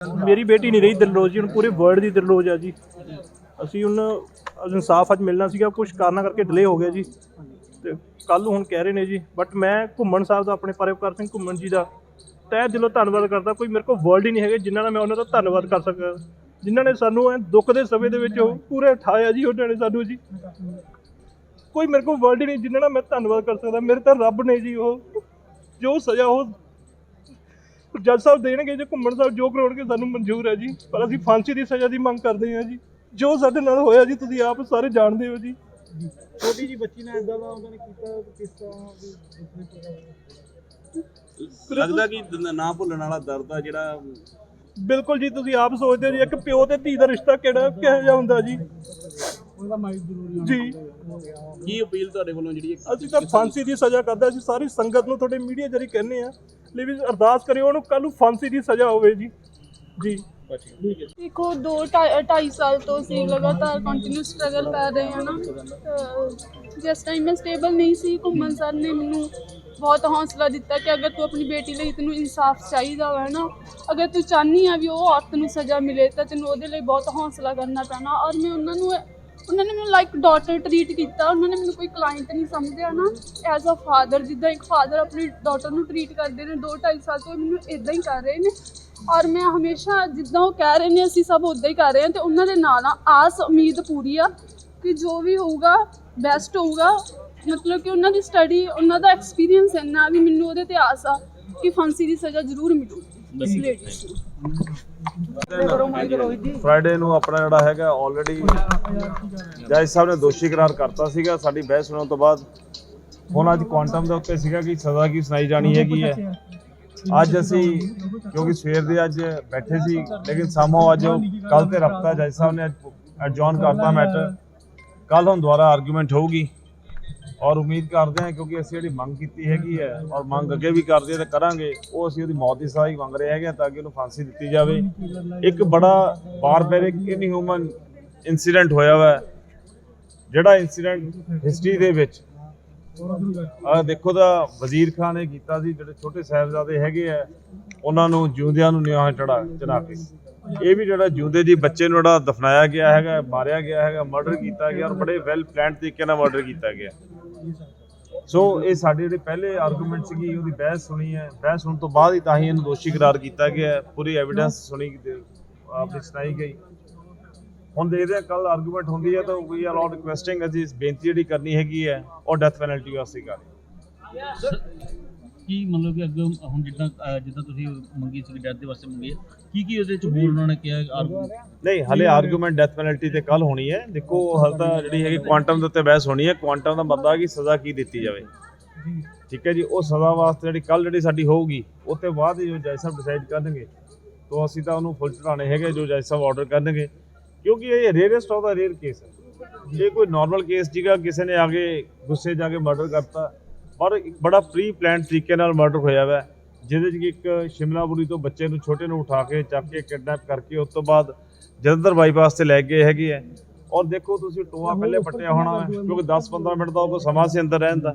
ਮੇਰੀ ਬੇਟੀ ਨਹੀਂ ਰਹੀ ਦਿਲਰੋਜ਼ ਜੀ, ਹੁਣ ਪੂਰੇ ਵਰਲਡ ਦੀ ਦਿਲਰੋਜ਼ ਆ ਜੀ। ਅਸੀਂ ਹੁਣ ਇਨਸਾਫ ਅੱਜ ਮਿਲਣਾ ਸੀਗਾ ਕੁਝ ਕਾਰਨਾਂ ਕਰਕੇ ਡਿਲੇ ਹੋ ਗਿਆ ਜੀ। ਤੇ ਕੱਲ ਹੁਣ ਕਹਿ ਰਹੇ ਨੇ ਜੀ ਬਟ ਮੈਂ ਘੁੰਮਣ ਸਾਹਿਬ ਦਾ, ਆਪਣੇ ਪਰਵਕਾਰ ਸਿੰਘ ਘੁੰਮਣ ਜੀ ਦਾ ਤਹਿ ਦਿਲੋਂ ਧੰਨਵਾਦ ਕਰਦਾ, ਕੋਈ ਮੇਰੇ ਕੋਲ ਵਰਲਡ ਹੀ ਨਹੀਂ ਹੈਗੇ, ਜਿਨ੍ਹਾਂ ਨਾਲ ਮੈਂ ਉਹਨਾਂ ਦਾ ਧੰਨਵਾਦ ਕਰ ਸਕਾਂ। ਜਿਨ੍ਹਾਂ ਨੇ ਸਾਨੂੰ ਇਹ ਦੁੱਖ ਦੇ ਸਮੇਂ ਦੇ ਵਿੱਚ ਉਹ ਪੂਰੇ ਉਠਾਇਆ ਜੀ, ਉਹਨਾਂ ਨੇ ਸਾਨੂੰ ਜੀ। ਕੋਈ ਮੇਰੇ ਕੋਲ ਵਰਲਡ ਹੀ ਨਹੀਂ, ਜਿਨ੍ਹਾਂ ਨਾਲ ਮੈਂ ਧੰਨਵਾਦ ਕਰ ਸਕਦਾ, ਮੇਰੇ ਤਾਂ ਰੱਬ ਨੇ ਜੀ ਉਹ, ਜੋ ਸਜ਼ਾ ਉਹ ਜੱਜ ਸਾਹਿਬ ਦੇਣਗੇ ਜੇ ਘੁੰਮਣ ਸਾਹਿਬ ਜੋ ਕਰੋੜਗੇ ਸਾਨੂੰ ਮਨਜ਼ੂਰ ਹੈ ਜੀ। ਪਰ ਅਸੀਂ ਫਾਂਸੀ ਦੀ ਸਜ਼ਾ ਦੀ ਮੰਗ ਕਰਦੇ ਹਾਂ ਜੀ। ਜੋ ਸਾਡੇ ਨਾਲ ਹੋਇਆ ਜੀ ਤੁਸੀਂ ਆਪ ਸਾਰੇ ਜਾਣਦੇ ਹੋ ਜੀ। ਛੋਟੀ ਜੀ ਬੱਚੀ ਨਾਲ ਇਦਾਂ ਦਾ ਉਹਨਾਂ ਨੇ ਕੀਤਾ ਕਿਸ ਤਰ੍ਹਾਂ ਵੀ ਲੱਗਦਾ ਕਿ ਨਾ ਭੁੱਲਣ ਵਾਲਾ ਦਰਦ ਆ ਜਿਹੜਾ ਬਿਲਕੁਲ ਜੀ ਤੁਸੀਂ ਆਪ ਸੋਚਦੇ ਹੋ ਜੀ ਇੱਕ ਪਿਓ ਤੇ ਧੀ ਦਾ ਰਿਸ਼ਤਾ ਕਿਹੜਾ ਕਿਹੋ ਜਿਹਾ ਹੁੰਦਾ ਜੀ? ਉਹਦਾ ਮਾਈਕ ਜ਼ਰੂਰੀ ਜੀ। ਕੀ ਅਪੀਲ ਤੁਹਾਡੇ ਵੱਲੋਂ ਜਿਹੜੀ ਇਹ- ਅਸੀਂ ਤਾਂ ਫਾਂਸੀ ਦੀ ਸਜ਼ਾ ਕਰਦੇ ਹਾਂ। ਅਸੀਂ ਸਾਰੀ ਸੰਗਤ ਨੂੰ ਤੁਹਾਡੇ ਮੀਡੀਆ ਜਰੀ ਕਹਿੰਦੇ ਆ ਲਈ ਵੀ ਅਰਦਾਸ ਕਰਿਓ ਉਹਨੂੰ ਕੱਲ ਨੂੰ ਫਾਂਸੀ ਦੀ ਸਜ਼ਾ ਹੋਵੇ ਜੀ। ਜੀ। ਦੇਖੋ ਦੋ ਢਾਈ ਢਾਈ ਸਾਲ ਤੋਂ ਅਸੀਂ ਲਗਾਤਾਰ ਕੰਟੀਨਿਊ ਸਟਰਗਲ ਕਰ ਰਹੇ ਹਾਂ ਨਾ। ਅਹ ਜਿਸ ਟਾਈਮ ਮੈਂ ਸਟੇਬਲ ਨਹੀਂ ਸੀ ਘੁੰਮਣ ਸਰ ਨੇ ਮੈਨੂੰ ਬਹੁਤ ਹੌਸਲਾ ਦਿੱਤਾ ਕਿ ਅਗਰ ਤੂੰ ਆਪਣੀ ਬੇਟੀ ਲਈ ਤੈਨੂੰ ਇਨਸਾਫ ਚਾਹੀਦਾ ਵਾ ਨਾ ਅਗਰ ਤੂੰ ਚਾਹਨੀ ਆ ਵੀ ਉਹ ਔਰਤ ਨੂੰ ਸਜ਼ਾ ਮਿਲੇ ਤਾਂ ਤੈਨੂੰ ਉਹਦੇ ਲਈ ਬਹੁਤ ਹੌਸਲਾ ਕਰਨਾ ਪੈਣਾ। ਔਰ ਮੈਂ ਉਹਨਾਂ ਨੂੰ ਉਹਨਾਂ ਨੇ ਮੈਨੂੰ ਲਾਈਕ ਡਾਟਰ ਟਰੀਟ ਕੀਤਾ। ਉਹਨਾਂ ਨੇ ਮੈਨੂੰ ਕੋਈ ਕਲਾਇੰਟ ਨਹੀਂ ਸਮਝਿਆ ਨਾ। ਐਜ਼ ਅ ਫਾਦਰ ਜਿੱਦਾਂ ਇੱਕ ਫਾਦਰ ਆਪਣੀ ਡਾਟਰ ਨੂੰ ਟਰੀਟ ਕਰਦੇ ਨੇ 2.5 ਸਾਲ ਤੋਂ, ਇਹ ਮੈਨੂੰ ਇਦਾਂ ਹੀ ਕਰ ਰਹੇ ਨੇ। ਔਰ ਮੈਂ ਹਮੇਸ਼ਾ ਜਿੱਦਾਂ ਉਹ ਕਹਿ ਰਹੇ ਨੇ, ਅਸੀਂ ਸਭ ਉਦਾਂ ਹੀ ਕਰ ਰਹੇ ਹਾਂ ਤੇ ਉਹਨਾਂ ਦੇ ਨਾਲ ਆ, ਆਸ, ਉਮੀਦ ਪੂਰੀ ਆ ਕਿ ਜੋ ਵੀ ਹੋਊਗਾ ਬੈਸਟ ਹੋਊਗਾ। ਮਤਲਬ ਕਿ ਉਹਨਾਂ ਦੀ ਸਟੱਡੀ ਉਹਨਾਂ ਦਾ ਐਕਸਪੀਰੀਅੰਸ ਇੰਨਾ ਵੀ ਮੈਨੂੰ ਉਹਦੇ ਤੇ ਆਸ ਆ ਕਿ ਫਾਂਸੀ ਦੀ ਸਜ਼ਾ ਜ਼ਰੂਰ ਮਿਲੂ ਫਰਾਈਡੇ ਨੂੰ ਆਪਣਾ ਜਿਹੜਾ ਹੈਗਾ ਆਲਰੇਡੀ ਜੱਜ ਸਾਹਿਬ ਨੇ ਦੋਸ਼ੀ ਕਰਾਰ ਕਰਤਾ ਸੀਗਾ। ਸਾਡੀ ਬਹਿਸ ਸੁਣਨ ਤੋਂ ਬਾਅਦ ਹੁਣ ਅੱਜ ਕੁਆਂਟਮ ਦੇ ਉੱਤੇ ਸੀਗਾ ਕਿ ਸਜ਼ਾ ਕੀ ਸੁਣਾਈ ਜਾਣੀ ਹੈਗੀ ਹੈ। ਅੱਜ ਅਸੀਂ, ਕਿਉਂਕਿ ਸਵੇਰ ਦੇ ਅੱਜ ਬੈਠੇ ਸੀ, ਲੇਕਿਨ ਸਾਮੋ ਅੱਜ ਕੱਲ ਤੇ ਰਫਤਾ ਜੱਜ ਸਾਹਿਬ ਨੇ ਐਡਜੌਨ ਕਰਤਾ ਮੈਟਰ ਕੱਲ ਹੁਣ ਦੁਬਾਰਾ ਆਰਗੂਮੈਂਟ ਹੋਊਗੀ। ਔਰ ਉਮੀਦ ਕਰਦੇ ਹਾਂ ਕਿਉਂਕਿ ਅਸੀਂ ਜਿਹੜੀ ਮੰਗ ਕੀਤੀ ਹੈਗੀ ਹੈ ਔਰ ਮੰਗ ਅੱਗੇ ਵੀ ਕਰਦੇ ਤੇ ਕਰਾਂਗੇ, ਉਹ ਅਸੀਂ ਉਹਦੀ ਮੌਤ ਦੀ ਸਜ਼ਾ ਮੰਗ ਰਹੇ ਹੈਗੇ ਤਾਂ ਕਿ ਉਹਨੂੰ ਫਾਂਸੀ ਦਿੱਤੀ ਜਾਵੇ। ਇੱਕ ਬੜਾ ਬਾਰਬੈਰਿਕ ਇਨਹਿਊਮਨ ਇਨਸੀਡੈਂਟ ਹੋਇਆ ਵਾ। ਜਿਹੜਾ ਇਨਸੀਡੈਂਟ ਹਿਸਟਰੀ ਦੇ ਵਿੱਚ ਆ ਦੇਖੋ ਤਾਂ ਵਜ਼ੀਰ ਖਾਨ ਨੇ ਕੀਤਾ ਸੀ, ਜਿਹੜੇ ਛੋਟੇ ਸਾਹਿਬਜ਼ਾਦੇ ਹੈਗੇ ਆ, ਉਹਨਾਂ ਨੂੰ ਜਿਉਂਦਿਆਂ ਨੂੰ ਨਿਆਂ ਚੜਾ ਚੜਾ ਕੇ। ਇਹ ਵੀ ਜਿਹੜਾ ਜਿਉਂਦੇ ਜੀ ਬੱਚੇ ਨੂੰ ਜਿਹੜਾ ਦਫਨਾਇਆ ਗਿਆ ਹੈਗਾ, ਮਾਰਿਆ ਗਿਆ ਹੈਗਾ ਮਰਡਰ ਕੀਤਾ ਗਿਆ ਔਰ ਬੜੇ ਵੈਲ ਪਲਾਨਡ ਤਰੀਕੇ ਨਾਲ ਮਰਡਰ ਕੀਤਾ ਗਿਆ। ਸੋ ਇਹ ਸਾਡੇ ਜਿਹੜੇ ਪਹਿਲੇ ਆਰਗੂਮੈਂਟ ਸੀਗੀ, ਉਹਦੀ ਬਹਿਸ ਸੁਣੀ ਹੈ। ਬਹਿਸ ਸੁਣਨ ਤੋਂ ਬਾਅਦ ਹੀ ਤਾਂ ਹੀ ਇਹਨੂੰ ਦੋਸ਼ੀ ਕਰਾਰ ਕੀਤਾ ਗਿਆ ਪੂਰੀ ਐਵੀਡੈਂਸ ਸੁਣੀ ਆਪਣੀ ਸੁਣਾਈ ਗਈ। ਹੁਣ ਦੇਖਦੇ ਹਾਂ ਕੱਲ ਆਰਗੂਮੈਂਟ ਹੁੰਦੀ ਹੈ ਤਾਂ ਵੀ ਆਰ ਆਲ ਰਿਕੁਐਸਟਿੰਗ ਅਸੀਂ ਬੇਨਤੀ ਜਿਹੜੀ ਕਰਨੀ ਹੈਗੀ ਹੈ, ਉਹ ਡੈਥ ਪੈਨਲਟੀ ਵਾਸਤੇ ਕਰ ਕੀ ਮਤਲਬ ਕਿ ਅੱਗੇ ਹੁਣ ਜਿੱਦਾਂ ਅਹ ਜਿੱਦਾਂ ਤੁਸੀਂ ਮੰਗੀ ਸੀ ਡੈਥ ਦੇ ਵਾਸਤੇ ਮੰਗੀ ਹੈ ਕੀ ਕੀ ਉਹਦੇ ਚ ਹੋਰ ਉਹਨਾਂ ਨੇ ਕਿਹਾ ਆਰਗੂ ਨਹੀਂ ਹਲੇ ਆਰਗੂਮੈਂਟ ਡੈਥ ਪੈਨਲਟੀ ਤੇ ਕੱਲ ਹੋਣੀ ਹੈ। ਦੇਖੋ ਹਲ ਤਾਂ ਜਿਹੜੀ ਹੈਗੀ ਕੁਆਂਟਮ ਦੇ ਉੱਤੇ ਬਹਿਸ ਹੋਣੀ ਹੈ। ਕੁਆਂਟਮ ਦਾ ਮਤਲਬ ਹੈ ਕਿ ਸਜ਼ਾ ਕੀ ਦਿੱਤੀ ਜਾਵੇ? ਠੀਕ ਹੈ ਜੀ ਉਹ ਸਜ਼ਾ ਵਾਸਤੇ ਜਿਹੜੀ ਕੱਲ ਜਿਹੜੀ ਸਾਡੀ ਹੋਊਗੀ ਉਹ ਤੇ ਬਾਅਦ ਹੀ ਜੋ ਜੱਜ ਸਾਹਿਬ ਡਿਸਾਈਡ ਕਰਨਗੇ। ਤੋਂ ਅਸੀਂ ਤਾਂ ਉਹਨੂੰ ਫੁੱਲ ਚੜਾਣੇ ਹੈਗੇ ਜੋ ਜੱਜ ਸਾਹਿਬ ਆਰਡਰ ਕਰਨਗੇ। ਕਿਉਂਕਿ ਇਹ rarest of the rare case ਹੈ। ਇਹ ਕੋਈ ਨਾਰਮਲ ਕੇਸ ਜੀਗਾ ਕਿਸੇ ਨੇ ਆਗੇ ਗੁੱਸੇ ਜਾ ਕੇ ਮਰਡਰ ਕਰਤਾ ਪਰ ਇੱਕ ਬੜਾ ਪ੍ਰੀ ਪਲਾਨ ਤਰੀਕੇ ਨਾਲ ਮਰਡਰ ਹੋਇਆ ਵਾ ਜਿਹਦੇ 'ਚ ਇੱਕ ਸ਼ਿਮਲਾਪੁਰੀ ਤੋਂ ਬੱਚੇ ਨੂੰ ਛੋਟੇ ਨੂੰ ਉਠਾ ਕੇ ਚੱਕ ਕੇ ਕਿਡਨੈਪ ਕਰਕੇ ਉਸ ਤੋਂ ਬਾਅਦ ਜਲੰਧਰ ਬਾਈਪਾਸ ਤੇ ਲੈ ਗਏ ਹੈਗੇ ਆ। ਔਰ ਦੇਖੋ ਤੁਸੀਂ ਟੋਆ ਪਹਿਲੇ ਪੱਟਿਆ ਹੋਣਾ ਹੈ, ਕਿਉਂਕਿ 10-15 ਮਿੰਟ ਦਾ ਉਹ ਸਮਾਂ ਸੀ ਅੰਦਰ ਰਹਿਣ ਦਾ।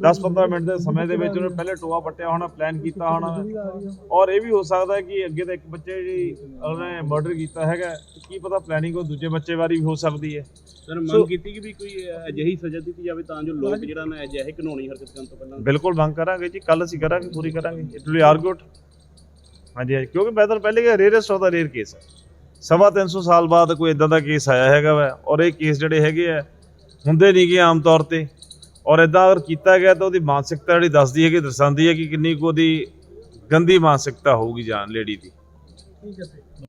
10-15 ਮਿੰਟ ਦੇ ਸਮੇਂ ਦੇ ਵਿੱਚ ਉਹਨੇ ਪਹਿਲੇ ਟੋਆ ਪੱਟਿਆ ਹੋਣਾ ਪਲਾਨ ਕੀਤਾ ਹੋਣਾ। ਹੈ। ਔਰ ਇਹ ਵੀ ਹੋ ਸਕਦਾ ਹੈ ਕਿ ਅੱਗੇ ਤਾਂ ਇੱਕ ਬੱਚੇ ਜੀ ਉਹਨੇ ਮਰਡਰ ਕੀਤਾ ਹੈਗਾ ਕੀ ਪਤਾ ਪਲੈਨਿੰਗ ਉਹ ਦੂਜੇ ਬੱਚੇ ਵਾਰੀ ਵੀ ਹੋ ਸਕਦੀ ਹੈ। ਸਰ ਮੰਗ ਕੀਤੀ ਕਿ ਵੀ ਕੋਈ ਅਜਿਹੀ ਸਜ਼ਾ ਦਿੱਤੀ ਜਾਵੇ ਤਾਂ ਜੋ ਲੋਕ ਜਿਹੜਾ ਨਾ ਅਜਿਹੇ ਕਾਨੂੰਨੀ ਹਰਕਤ ਕਰਨ ਤੋਂ ਪਹਿਲਾਂ ਬਿਲਕੁਲ ਮੰਗ ਕਰਾਂਗੇ ਜੀ ਕੱਲ ਅਸੀਂ ਕਰਾਂਗੇ ਪੂਰੀ ਕਰਾਂਗੇ। ਇਟ ਵਿਲ ਆਰਗੂਡ ਹਾਂਜੀ ਹਾਂਜੀ ਕਿਉਂਕਿ ਮੈਂ ਤੁਹਾਨੂੰ ਪਹਿਲੇ rarest of the rare case ਹੈ। ਸਵਾ ਤਿੰਨ ਸੌ ਸਾਲ ਬਾਅਦ ਕੋਈ ਇਦਾਂ ਦਾ ਕੇਸ ਆਇਆ ਹੈਗਾ ਵਾ ਔਰ ਇਹ ਕੇਸ ਜਿਹੜੇ ਹੈਗੇ ਆ ਹੁੰਦੇ ਨਹੀਂ ਗੇ ਆਮ ਤੌਰ ਤੇ। ਔਰ ਇਦਾਂ ਅਗਰ ਕੀਤਾ ਗਿਆ ਤਾਂ ਉਹਦੀ ਮਾਨਸਿਕਤਾ ਜਿਹੜੀ ਦੱਸਦੀ ਹੈ ਕਿ ਦਰਸਾਉਂਦੀ ਹੈ ਕਿ ਕਿੰਨੀ ਕੁ ਉਹਦੀ ਗੰਦੀ ਮਾਨਸਿਕਤਾ ਹੋਊਗੀ ਜਾਨ ਲੇਡੀ ਦੀ। ਠੀਕ ਹੈ